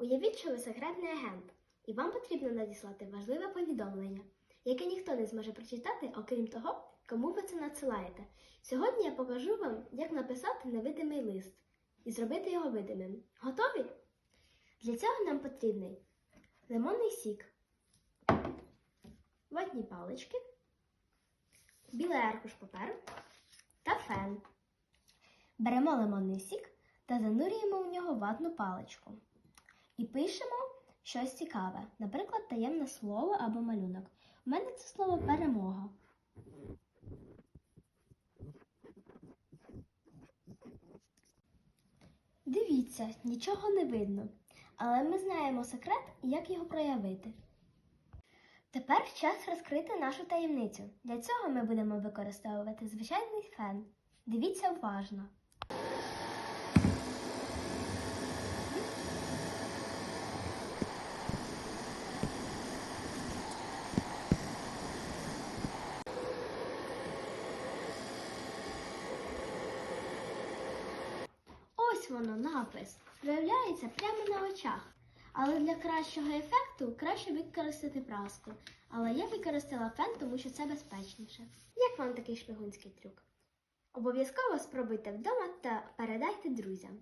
Уявіть, що ви секретний агент, і вам потрібно надіслати важливе повідомлення, яке ніхто не зможе прочитати, окрім того, кому ви це надсилаєте. Сьогодні я покажу вам, як написати невидимий лист і зробити його видимим. Готові? Для цього нам потрібний лимонний сік, ватні палички, білий аркуш паперу та фен. Беремо лимонний сік та занурюємо в нього ватну паличку. І пишемо щось цікаве, наприклад, таємне слово або малюнок. У мене це слово перемога. Дивіться, нічого не видно, але ми знаємо секрет як його проявити. Тепер час розкрити нашу таємницю. Для цього ми будемо використовувати звичайний фен. Дивіться уважно. Ось воно, напис. Виявляється прямо на очах. Але для кращого ефекту краще використати праску. Але я використала фен, тому що це безпечніше. Як вам такий шпигунський трюк? Обов'язково спробуйте вдома та передайте друзям.